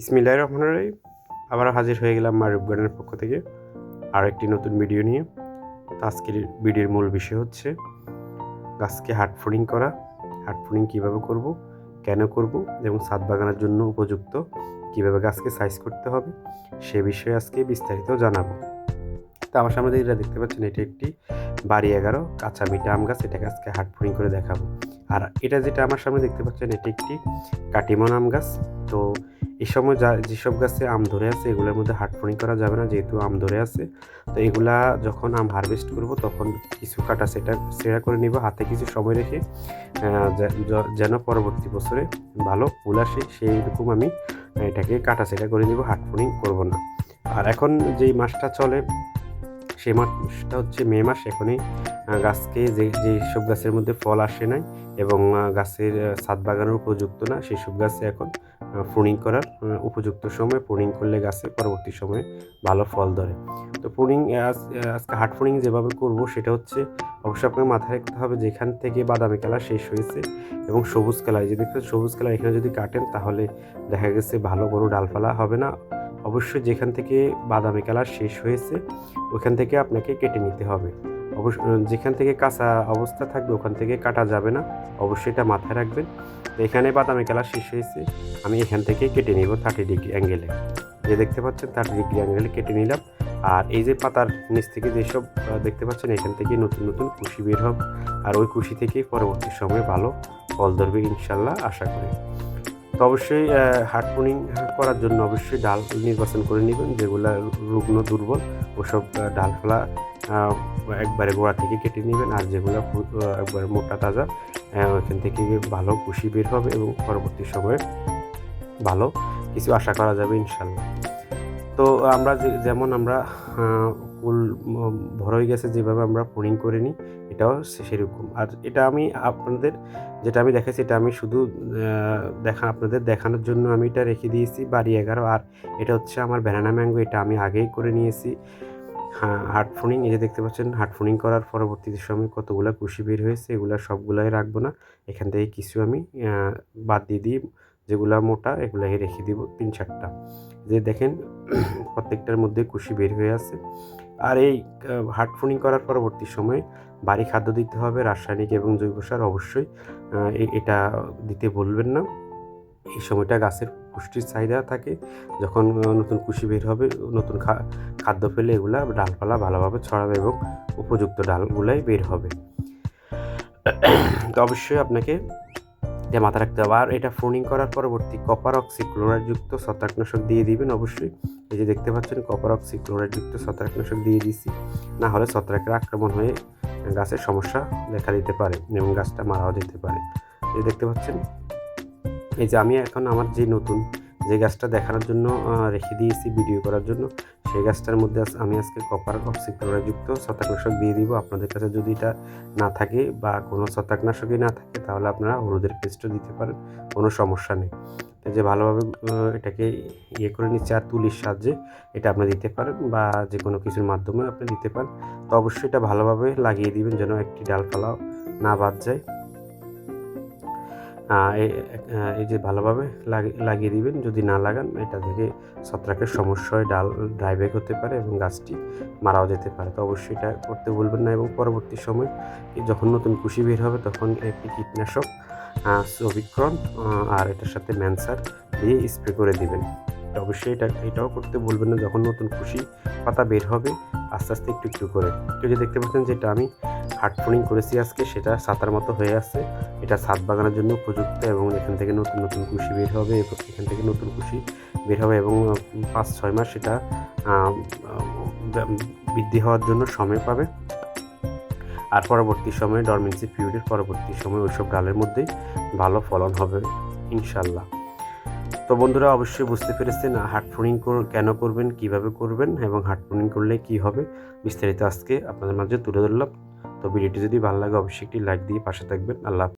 ইসমিল্লাহ রহমান রহিম। আবার হাজির হয়ে গেলাম মারুফ গার্ডেনের পক্ষ থেকে আর একটি নতুন ভিডিও নিয়ে। আজকের ভিডিওর মূল বিষয় হচ্ছে গাছকে হার্ড ফুডিং করা হার্ড ফুডিং কীভাবে করব, কেন করব এবং ছাদ বাগানের জন্য উপযুক্ত কীভাবে গাছকে সাইজ করতে হবে সে বিষয়ে আজকে বিস্তারিত জানাব। তো আমার সামনে যেটা দেখতে পাচ্ছেন, এটি একটি বাড়ি এগারো, কাঁচা মিঠা আম গাছ, এটাকে আজকে হার্ড ফুডিং করে দেখাবো। আর এটা যেটা আমার সামনে দেখতে পাচ্ছেন, এটি একটি কাটিমন আম গাছ। তো এই সময় যা, যেসব গাছে আম ধরে আছে, এগুলোর মধ্যে হার্ড ফোনিং করা যাবে না, যেহেতু আম ধরে আছে। তো এগুলা যখন আম হারভেস্ট করব, তখন কিছু কাটা সেটা, সেরা করে নিব, হাতে কিছু সময় রেখে যেন পরবর্তী বছরে ভালো ফুল আসে সেই রকম আমি এটাকে কাটা সেটা করে নিব হার্ড ফোনিং করব না। আর এখন যেই মাসটা চলে সেই মাসটা হচ্ছে মে মাস, এখনই গাছকে যে যেসব গাছের মধ্যে ফল আসে নাই এবং গাছের ছাদ বাগানের উপযুক্ত না সেসব গাছে এখন প্রুনিং করার উপযুক্ত সময় প্রুনিং করলে গাছে পরবর্তী সময়ে ভালো ফল ধরে। তো প্রুনিং আজকে হার্ড প্রুনিং যেভাবে করব সেটা হচ্ছে, অবশ্যই আপনার মাথায় রাখতে হবে যেখান থেকে বাদামি কালার শেষ হয়েছে এবং সবুজ কালার। যদি সবুজ কালার এখানে যদি কাটেন তাহলে দেখা গেছে ভালো বড় ডালপালা হবে না। অবশ্যই যেখান থেকে বাদামি কালার শেষ হয়েছে, ওখান থেকে আপনাকে কেটে নিতে হবে। অবশ্য যেখান থেকে কাঁচা অবস্থা থাকবে, ওখান থেকে কাটা যাবে না। অবশ্যই এটা মাথায় রাখবেন। এখানে বাদামি কালার শেষ হয়েছে। আমি এখান থেকে কেটে নিব থার্টি ডিগ্রি অ্যাঙ্গেলে যে দেখতে পাচ্ছেন থার্টি ডিগ্রি অ্যাঙ্গেলে কেটে নিলাম। আর এই যে পাতার নিচ থেকে যেসব দেখতে পাচ্ছেন, এখান থেকে নতুন নতুন কুশি বের হবে। আর ওই কুশি থেকেই পরবর্তী সময়ে ভালো ফল ধরবে ইনশাল্লাহ, আশা করি। তো অবশ্যই হার্ড পুনিং করার জন্য অবশ্যই ডাল নির্বাচন করে নেবেন, যেগুলো রুগ্ন, দুর্বল, ওসব ডাল ফলা একবারে গোড়া থেকে কেটে নেবেন, আর যেগুলো একবারে মোটা তাজা ওইখান থেকে ভালো খুশি বের হবে এবং পরবর্তী সময়ে ভালো, কিছু আশা করা যাবে ইনশাল্লাহ। তো আমরা যেমন আমরা ফুল ভর হয়ে গেছে যেভাবে আমরা পুনিং করে নিই, এটাও সেরকম। আর এটা আমি আপনাদের, যেটা আমি দেখাচ্ছি এটা আমি শুধু দেখা, আপনাদের দেখানোর জন্য আমি এটা রেখে দিয়েছি বাড়ি এগারো। আর এটা হচ্ছে আমার ব্যানানা ম্যাঙ্গো এটা আমি আগেই করে নিয়েছি। হ্যাঁ হার্ড ফোনিং এই যে দেখতে পাচ্ছেন হার্ড ফোনিং করার পরবর্তী সময় কতগুলো কুশি বের হয়েছে, এগুলো সবগুলাই রাখব না। এখান থেকে কিছু আমি বাদ দিয়ে দিই। যেগুলো মোটা, এগুলাই রেখে দিব তিন চারটা। যে দেখেন, প্রত্যেকটার মধ্যে কুশি বের হয়ে আছে। আর এই হার্ড ফোনিং করার পরবর্তী সময় বাড়ি খাদ্য দিতে হবে, রাসায়নিক এবং জৈব সার অবশ্যই এটা দিতে বলবেন না। এই সময়টা গাছের পুষ্টির চাহিদা থাকে। যখন নতুন কুশি বের হবে, নতুন খাদ্য পেলে এগুলা ডালপালা ভালোভাবে ছড়াবে এবং উপযুক্ত ডালগুলাই বের হবে। তো অবশ্যই আপনাকে এটা মাথা রাখতে হবে। আর এটা ফোনিং করার পরবর্তী কপার অক্সি ক্লোরাইডযুক্ত ছত্রাকনাশক দিয়ে দিবেন অবশ্যই। এই যে দেখতে পাচ্ছেন কপার অক্সি ক্লোরাইডযুক্ত ছত্রাকনাশক দিয়ে দিছি। না হলে ছত্রাকের আক্রমণ হয়ে গাছের সমস্যা দেখা দিতে পারে এবং গাছটা মারাও যেতে পারে। এই দেখতে পাচ্ছেন? এই যে আমি এখন আমার যে নতুন যে গাছটা দেখানোর জন্য রেখে দিয়েছি ভিডিও করার জন্য, সেই গাছটার মধ্যে আমি আজকে কপার অক্সিক্লোরাযুক্ত ছত্রাকনাশক দিয়ে দিব। আপনাদের কাছে যদি এটা না থাকে বা কোনো ছত্রাকনাশকই না থাকে, তাহলে আপনারা হলুদের পেস্টও দিতে পারেন, কোনো সমস্যা নেই। যে ভালোভাবে এটাকে ইয়ে করে নিচ্ছে, আর তুলির সাহায্যে এটা আপনি দিতে পারেন বা যে কোনো কিছুর মাধ্যমে আপনি দিতে পারেন। তো অবশ্যই এটা ভালোভাবে লাগিয়ে দিবেন যেন একটি ডালপালাও না বাদ যায়। এই যে ভালোভাবে লাগিয়ে দিবেন, যদি না লাগান, এটা থেকে ছত্রাকের সমস্যা হয় ডাল ড্রাইব্যাক হতে পারে এবং গাছটি মারাও যেতে পারে। তো অবশ্যই এটা করতে ভুলবেন না এবং পরবর্তী সময় যখন নতুন কুশি বের হবে, তখন একটি কীটনাশক সবিক্রণ আর এটার সাথে ম্যানসার দিয়ে স্প্রে করে দিবেন। অবশ্যই এটা, এটাও করতে বলবেন না। যখন নতুন কুশি পাতা বের হবে আস্তে আস্তে একটু একটু করে। তো যে দেখতে পাচ্ছেন যেটা আমি হার্ড ফোনিং করেছি আজকে, সেটা সাতার মতো হয়ে আছে। এটা ছাদ বাগানের জন্য উপযুক্ত এবং এখান থেকে নতুন নতুন কুশি বের হবে এখান থেকে নতুন কুশি বের হবে এবং পাঁচ, ছয় মাস সেটা বৃদ্ধি হওয়ার জন্য সময় পাবে। আর পরবর্তী সময়ে ডরমেন্সি পিরিয়ডের পরবর্তী সময় ওইসব ডালের মধ্যেই ভালো ফলন হবে, ইনশাল্লাহ। তো বন্ধুরা, অবশ্যই বুঝতে পেরেছেন হার্ট ফোনিং কেন করবেন, কীভাবে করবেন এবং হার্ট ফোনিং করলে কি হবে, বিস্তারিত আজকে আপনাদের মাঝে তুলে ধরলাম তো ভিডিওটি যদি ভালো লাগে, অবশ্যই একটি লাইক দিয়ে পাশে থাকবেন আল্লাহ।